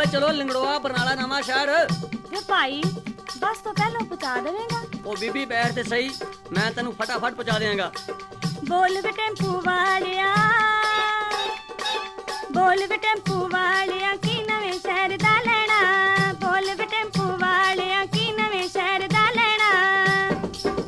ਵੇ ਚਲੋ ਲਿੰਗੜੋਆ ਬਰਨਾਲਾ ਨਵਾਂ ਸ਼ਹਿਰ। ਵੇ ਭਾਈ ਬਸ ਤੋਂ ਪਹਿਲਾਂ ਪਹੁੰਚਾ ਦੇਵੇਂਗਾ? ਉਹ ਬੀਬੀ ਬੈਠ ਤੇ ਸਹੀ ਮੈਂ ਤੈਨੂੰ ਫਟਾਫਟ ਪਹੁੰਚਾ ਦਿਆਂਗਾ। ਬੋਲ ਵੇ ਟੈਂਪੂ ਵਾਲਿਆ। ਬੋਲ ਵੇ ਟੈਂਪੂ ਵਾਲਿਆ ਕੀ ਨਵੇਂ ਸ਼ਹਿਰ ਦਾ ਲੈਣਾ? ਬੋਲ ਵੇ ਟੈਂਪੂ ਵਾਲਿਆ ਕੀ ਨਵੇਂ ਸ਼ਹਿਰ ਦਾ ਲੈਣਾ?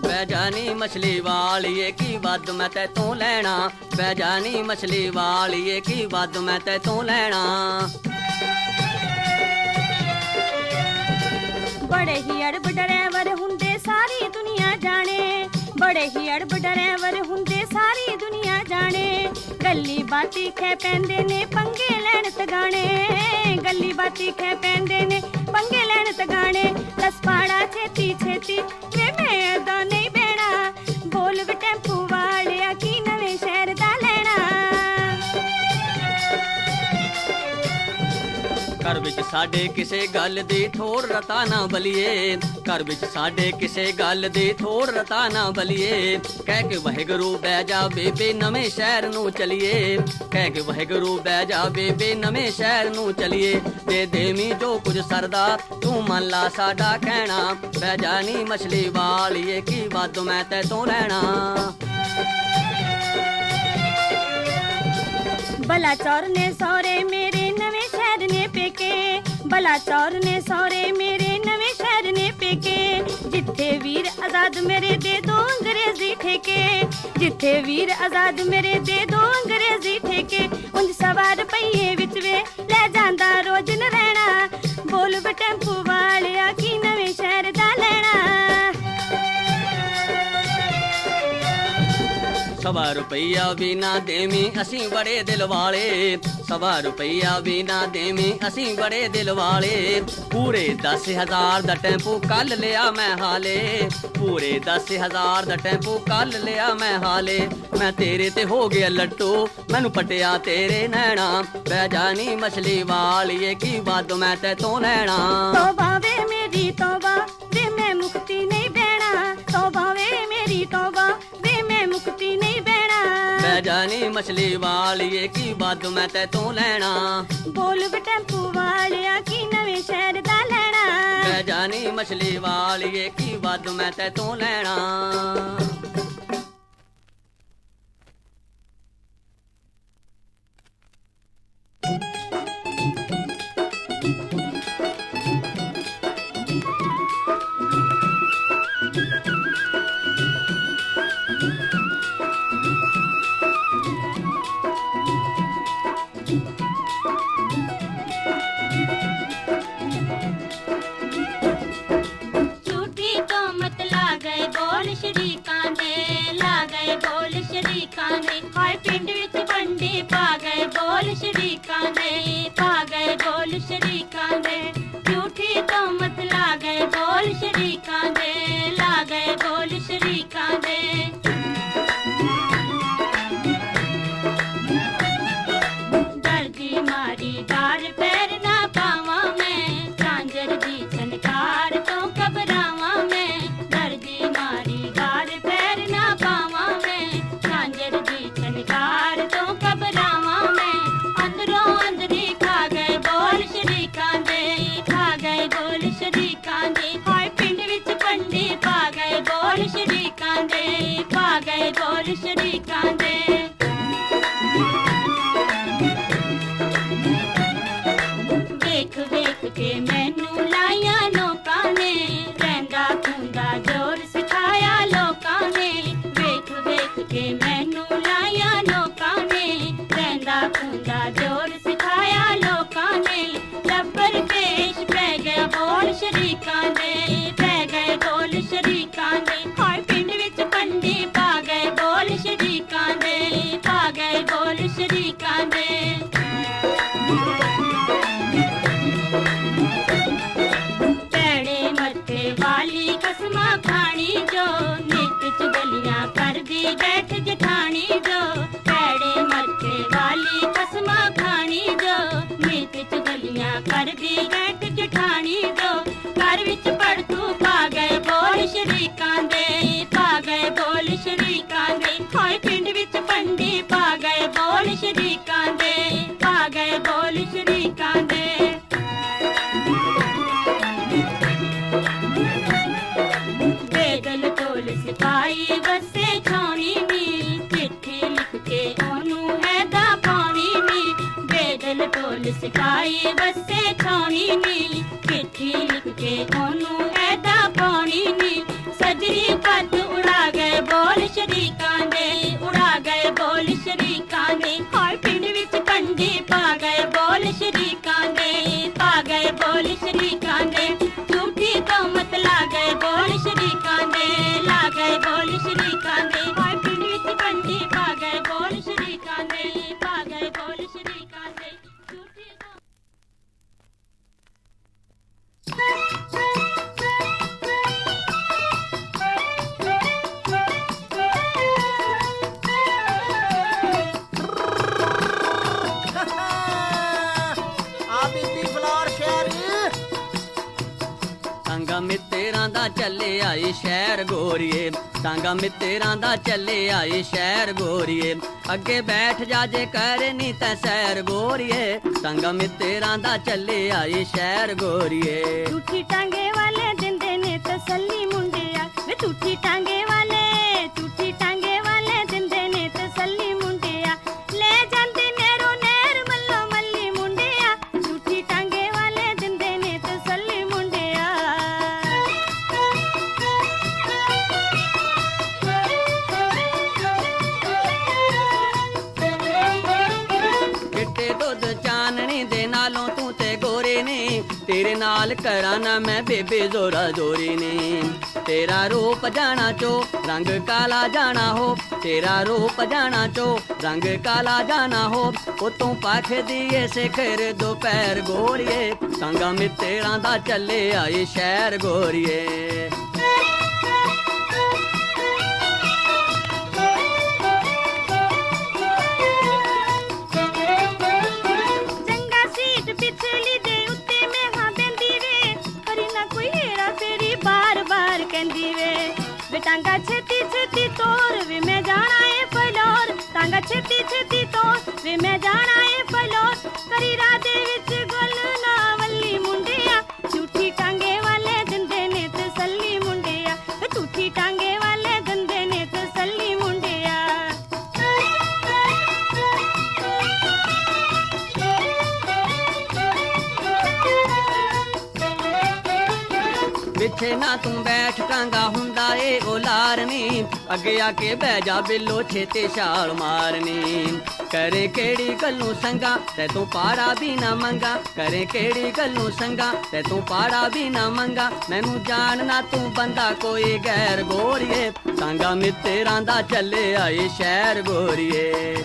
ਬੈ ਜਾਨੀ ਮਛਲੀ ਵਾਲੀਏ ਕੀ ਵੱਧ ਮੈਂ ਤੈ ਤੋਂ ਲੈਣਾ ਬੈ ਜਾਨੀ ਮਛਲੀ ਵਾਲੀਏ ਕੀ ਵੱਧ ਮੈਂ ਤੈ ਤੋਂ ਲੈਣਾ? ਬੜੇ ਹੀ ਅੜਬ ਡਰੈਵਰ ਹੁੰਦੇ ਸਾਰੀ ਦੁਨੀਆ ਜਾਣੇ। ਬੜੇ ਹੀ ਅੜਬ ਡਰੈਵਰ ਹੁੰਦੇ ਸਾਰੀ ਦੁਨੀਆ ਜਾਣੇ। ਗੱਲੀ ਬਾਤੀ ਖੈ ਪੈਂਦੇ ਨੇ ਪੰਗੇ ਲੈਣ ਤਗਾਣੇ। ਗੱਲੀ ਬਾਤੀ ਖੈ ਪੈਂਦੇ ਨੇ ਪੰਗੇ ਲੈਣ ਤਗਾਣੇ। ਲਸਪਾੜਾ ਛੇਤੀ ਛੇਤੀ ਵੇ ਮੈਂ ਏਦਾਂ ਘਰ ਵਿੱਚ ਸਾਡੇ ਕਿਸੇ ਗੱਲ ਦੀ ਥੋੜ ਰਤਾ ਨਾ ਬਲੀਏ। ਘਰ ਵਿੱਚ ਸਾਡੇ ਕਿਸੇ ਗੱਲ ਦੀ ਥੋੜ ਰਤਾ ਨਾ ਬਲੀਏ। ਕਹਿ ਕੇ ਵਾਹਿਗੁਰੂ ਬਹਿ ਜਾ ਬੇਬੇ ਨਵੇਂ ਸ਼ਹਿਰ ਨੂੰ ਚਲੀਏ। ਕਹਿ ਕੇ ਵਾਹਿਗੁਰੂ ਬਹਿ ਜਾ ਬੇਬੇ ਨਵੇਂ ਸ਼ਹਿਰ ਨੂੰ ਚਲੀਏ। ਦੇ ਦੇਵੀਂ ਜੋ ਕੁਝ ਸਰਦਾ, ਤੂੰ ਮੰਨ ਲਾ ਸਾਡਾ ਕਹਿਣਾ। ਬਹਿ ਜਾਣੀ ਮਛਲੀ ਵਾਲੀਏ, ਕੀ ਵਾਦ ਮੈਂ ਤੈ ਤੋਂ ਲੈਣਾ। ਬਲਾ ਚੋਰ ਨੇ ਸੌਰੇ ਮੇਰੇ ਨਵੇਂ ਬਲਾ ਚੌਰ ਨੇ ਸੌਰੇ ਮੇਰੇ, ਨਵੇਂ ਸ਼ਹਿਰ ਨੇ ਪੇਕੇ। ਜਿੱਥੇ ਵੀਰ ਆਜ਼ਾਦ ਮੇਰੇ ਦੇ ਦੋ ਅੰਗਰੇਜ਼ੀ ਠੇਕੇ। ਜਿੱਥੇ ਵੀਰ ਆਜ਼ਾਦ ਮੇਰੇ ਦੇ ਦੋ ਅੰਗਰੇਜ਼ੀ ਠੇਕੇ। ਉਂਝ ਸਵਾਰ ਰੁਪਈਏ ਵਿੱਚ ਵੇ, ਲੈ ਜਾਂਦਾ ਸਵਾ ਰੁਪਈਆ ਵੀ ਨਾ ਦੇਵੀਂ, ਅਸੀਂ ਬੜੇ ਦਿਲ ਵਾਲੇ। ਸਵਾ ਰੁਪਈਆ ਵੀ ਨਾ ਦੇਵੀਂ, ਅਸੀਂ ਬੜੇ ਦਿਲ ਵਾਲੇ। ਪੂਰੇ 10000 ਦਾ ਟੈਂਪੂ ਕੱਲ ਲਿਆ ਮੈਂ ਹਾਲੇ। ਪੂਰੇ 10000 ਦਾ ਟੈਂਪੂ ਕੱਲ ਲਿਆ ਮੈਂ ਹਾਲੇ। ਮੈਂ ਤੇਰੇ ਤੇ ਹੋ ਗਿਆ ਲੱਟੂ ਮੈਨੂੰ ਪਟਿਆ ਤੇਰੇ ਨੈਣਾ। ਬਹਿ ਜਾਣੀ ਮਛਲੀ ਵਾਲੀਏ, ਕੀ ਵਾਦ ਮੈਂ ਤੇ ਤੋਂ ਲੈਣਾ। ਤੋਬਾ ਵੇ ਮੇਰੀ ਤੋਬਾ ਮਛਲੀ ਵਾਲੀਏ ਕੀ ਵਾਦ ਮੈਂ ਤੈ ਤੋਂ ਲੈਣਾ? ਬੋਲ ਵੇ ਟੈਂਪੂ ਵਾਲਿਆ ਕੀ ਨਵੇਂ ਸ਼ਹਿਰ ਦਾ ਲੈਣਾ? ਮੈਂ ਜਾਨੀ ਮਛਲੀ ਵਾਲੀਏ ਕੀ ਵੱਧ ਮੈਂ ਤੈ ਤੋਂ ਲੈਣਾ? ਗਏ ਬੋਲ ਵੇਖ ਵੇਖ ਕੇ ਬੈਠ ਜਠਾਣੀ ਘਰ ਵਿੱਚ ਪੜ ਤੂੰ ਬੋਲ ਸ਼ਰੀਕਾਂ ਦੇ ਬੋਲ ਸ਼ਰੀਕਾਂ ਦੇ। ਹੋਏ ਬੋਲ ਸ਼ਰੀਕਾਂ ਦੇ ਪਾ ਸਿਪਾਈ ਵਸੇ ਛਾਉਣੀ ਮੀ, ਚਿੱਠੀ ਲਿਖ ਕੇ ਉਹਨੂੰ ਹੈ ਦਾ ਪਾਣੀ ਮੀ। ਬੇਦਲ ਕੋਲ ಮಿಲಿ ਦਾ ਚੱਲੇ ਆਏ ਸ਼ਹਿਰ ਗੋਰੀਏ। ਸੰਗਾ ਮਿੱਤਰਾਂ ਦਾ ਚੱਲੇ ਆਏ ਸ਼ਹਿਰ ਗੋਰੀਏ। ਅੱਗੇ ਬੈਠ ਜਾ ਜੇ ਕਰ ਨੀ ਤੈ ਸੈਰ ਗੋਰੀਏ। ਸੰਗਾ ਮਿੱਤਰਾਂ ਦਾ ਚੱਲੇ ਆਏ ਸ਼ਹਿਰ ਗੋਰੀਏ। ਝੂਠੀ ਟਾਂਗੇ ਵਾਲੇ ਦਿੰਦੇ ਨੇ ਤਸੱਲੀ ਮੁੰਡਿਆ। ਵੇ ਝੂਠੀ ਟਾਂਗੇ ਵਾਲੇ ਤੇਰੇ ਨਾਲ ਕਰਾਂ ਨਾ ਮੈਂ ਬੇਬੇ ਜ਼ੋਰਾ ਜ਼ੋਰੀ ਨੇ। ਤੇਰਾ ਰੂਪ ਜਾਣਾ ਚੋ, ਰੰਗ ਕਾਲਾ ਜਾਣਾ ਹੋ। ਤੇਰਾ ਰੂਪ ਜਾਣਾ ਚੋ, ਰੰਗ ਕਾਲਾ ਜਾਣਾ ਹੋ। ਉਹ ਤੂੰ ਪਖ ਦੀਏ ਸਿਖਰ ਦੁਪਹਿਰ ਗੋਰੀਏ। ਸੰਗਾ ਮਿੱਤਰਾਂ ਦਾ ਚੱਲੇ ਆਏ ਸ਼ਹਿਰ ਗੋਰੀਏ। ਬਾਰ-ਬਾਰ ਵੇ ਵੇ ਟਾਂਗਾ ਛੇਤੀ ਛੇਤੀ ਤੋਰ ਵੇ ਮੈਂ ਜਾਣਾ ਏ ਫਲੋਰ ਟਾਂਗਾ ਛੇਤੀ ਛੇਤੀ ਤੋਰ ਵੇ ਮੈਂ ਜਾਣਾ ਏ ਫਲੋਰ ਕਰੀ ਰਾਹ ਵਿੱਚ ਗੁੱਲ ਪਿੱਛੇ ਨਾ ਤੂੰ ਬੈਠ ਟਾਂਗਾ ਹੁੰਦਾ ਏ, ਉਹ ਲਾਰਨੀ ਅੱਗੇ ਆ ਕੇ ਬਹਿ ਜਾ ਬਿੱਲੋ ਛੇਤੇ ਛਾਲ ਮਾਰਨੀ। ਕਰੇ ਕਿਹੜੀ ਗੱਲੋਂ ਸੰਗਾ, ਤੇ ਤੂੰ ਪਾੜਾ ਵੀ ਨਾ ਮੰਗਾ। ਕਰੇ ਕਿਹੜੀ ਗੱਲੋਂ ਸੰਗਾ, ਤੇ ਤੂੰ ਪਾੜਾ ਵੀ ਨਾ ਮੰਗਾ। ਮੈਨੂੰ ਜਾਣ ਨਾ ਤੂੰ ਬੰਦਾ ਕੋਈ ਗੈਰ ਗੋਰੀਏ। ਸੰਗਾ ਮਿੱਤਰਾਂ ਦਾ ਚੱਲੇ ਆਏ ਸ਼ਹਿਰ ਗੋਰੀਏ।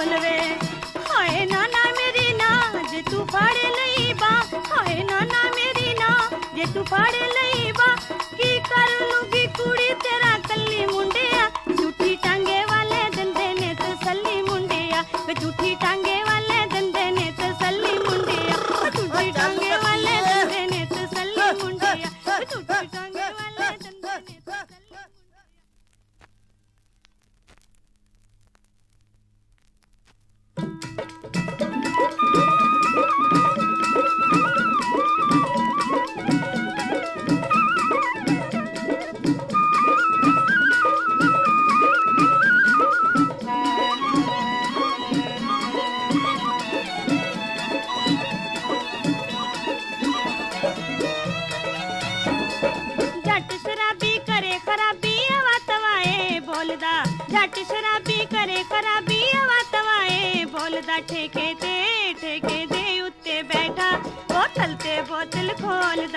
ਮਖੋਲ ਵੇ ਹਾਏ ਨਾਨਾ ਮੇਰੀ ਨਾ ਜੇ ਤੂੰ ਫੜ ਲਈ ਬਾ ਹਾਏ ਨਾਨਾ ਮੇਰੀ ਨਾ ਜੇ ਤੂੰ ਫੜ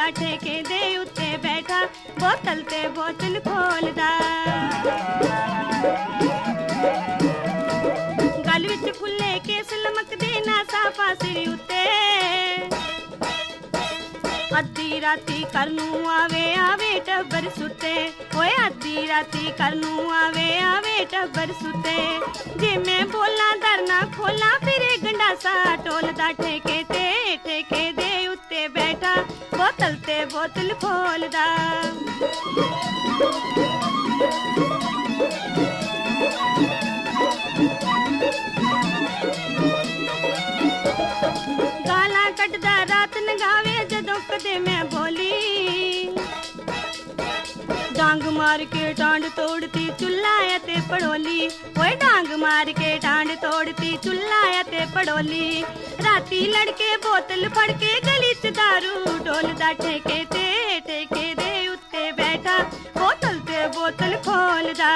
ਖੋਲਦਾ ਠੇਕੇ ਦੇ ਉੱਤੇ ਬੈਠਾ, ਬੋਤਲ ਤੇ ਬੋਤਲ ਖੋਲਦਾ। ਗਲ ਵਿੱਚ ਫੁੱਲੇ ਕੇਸ ਲਮਕਦੇ ਨਾ ਸਾਫਾ ਸਿਰ ਉੱਤੇ। ਅੱਧੀ ਰਾਤੀ ਕਰ ਨੂੰ ਆਵੇ ਆਵੇ ਟੱਬਰ ਸੁੱਤੇ। ਓਏ ਅੱਧੀ ਰਾਤੀ ਕਰ ਨੂੰ ਆਵੇ ਆਵੇ ਟੱਬਰ ਸੁੱਤੇ। ਜੇ ਮੈਂ ਬੋਲਾਂ ਦਰਨਾ ਖੋਲਾਂ, ਫਿਰੇ ਗੰਡਾਸਾ ਟੋਲਦਾ ਠੇਕੇ ਤੇ। బోతులు పోలుదా? గాలా కట్టుదా రాతన గావే జదొక్కదే మే ਡਾਂਗ ਮਾਰ ਕੇ ਟਾਂਡ ਤੋੜਤੀ ਚੁੱਲਾ ਅਤੇ ਪੜੋਲੀ। ਓਏ ਡਾਂਗ ਮਾਰ ਕੇ ਟਾਂਡ ਤੋੜਤੀ ਚੁੱਲਾ ਅਤੇ ਪੜੋਲੀ। ਰਾਤੀ ਲੜਕੇ ਬੋਤਲ ਫੜ ਕੇ ਗਲੀ ਚ ਦਾਰੂ ਡੋਲਦਾ ਠੇਕੇ ਤੇ ਠੇਕੇ ਦੇ ਉੱਤੇ ਬੈਠਾ, ਬੋਤਲ ਤੇ ਬੋਤਲ ਖੋਲਦਾ।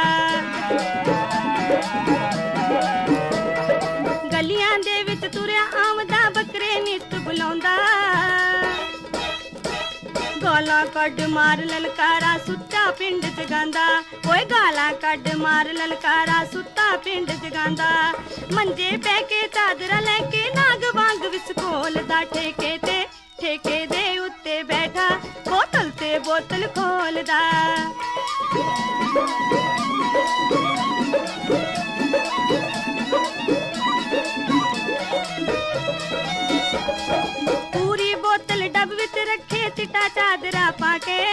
ਕੱਢ ਮਾਰ ਲਲਕਾਰਾ ਸੁੱਤਾ ਪਿੰਡ ਚ ਜਗਾਂਦਾ ਓਏ ਗਾਲਾਂ ਕੱਢ ਮਾਰ ਲਲਕਾਰਾ ਸੁੱਤਾ ਪਿੰਡ ਚ ਜਗਾਂਦਾ ਮੰਜੇ ਪੈ ਕੇ ਚਾਦਰਾ ਲੈ ਕੇ ਨਾਗ ਵਾਂਗ ਵਿਸਕੋਲਦਾ ਠੇਕੇ ਤੇ, ਠੇਕੇ ਦੇ ਉੱਤੇ ਬੈਠਾ, ਬੋਤਲ ਤੇ ਬੋਤਲ ਖੋਲਦਾ। ਪੂਰੀ ਬੋਤਲ ਡੱਬ ਵਿੱਚ ਰੱਖੇ ਚਿੱਟਾ ਚਾਦਰਾ ਪਾ ਕੇ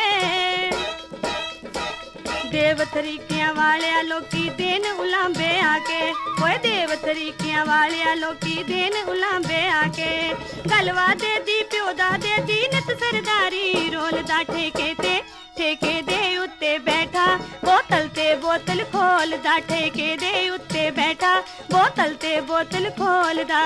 ਦੇਵ ਤਰੀਕਿਆਂ ਵਾਲਿਆ ਲੋਕੀ ਦੇਨ ਉਲਾਂਬੇ ਆ ਕੇ ਓਏ ਦੇਵ ਤਰੀਕਿਆਂ ਵਾਲਿਆ ਲੋਕੀ ਦੇਨ ਉਲਾਂਬੇ ਆ ਕੇ ਗਲਵਾ ਦੇ ਦੀ ਪਿਓ ਦਾ ਦੇ ਦੀ ਨਿਤ ਸਰਦਾਰੀ ਰੋਲਦਾ ਠੇਕੇ ਤੇ ਠੇਕੇ ਦੇ ਉੱਤੇ ਬੈਠਾ ਬੋਤਲ ਤੇ ਬੋਤਲ ਖੋਲਦਾ ਠੇਕੇ ਦੇ ਉੱਤੇ ਬੈਠਾ ਬੋਤਲ ਤੇ ਬੋਤਲ ਖੋਲਦਾ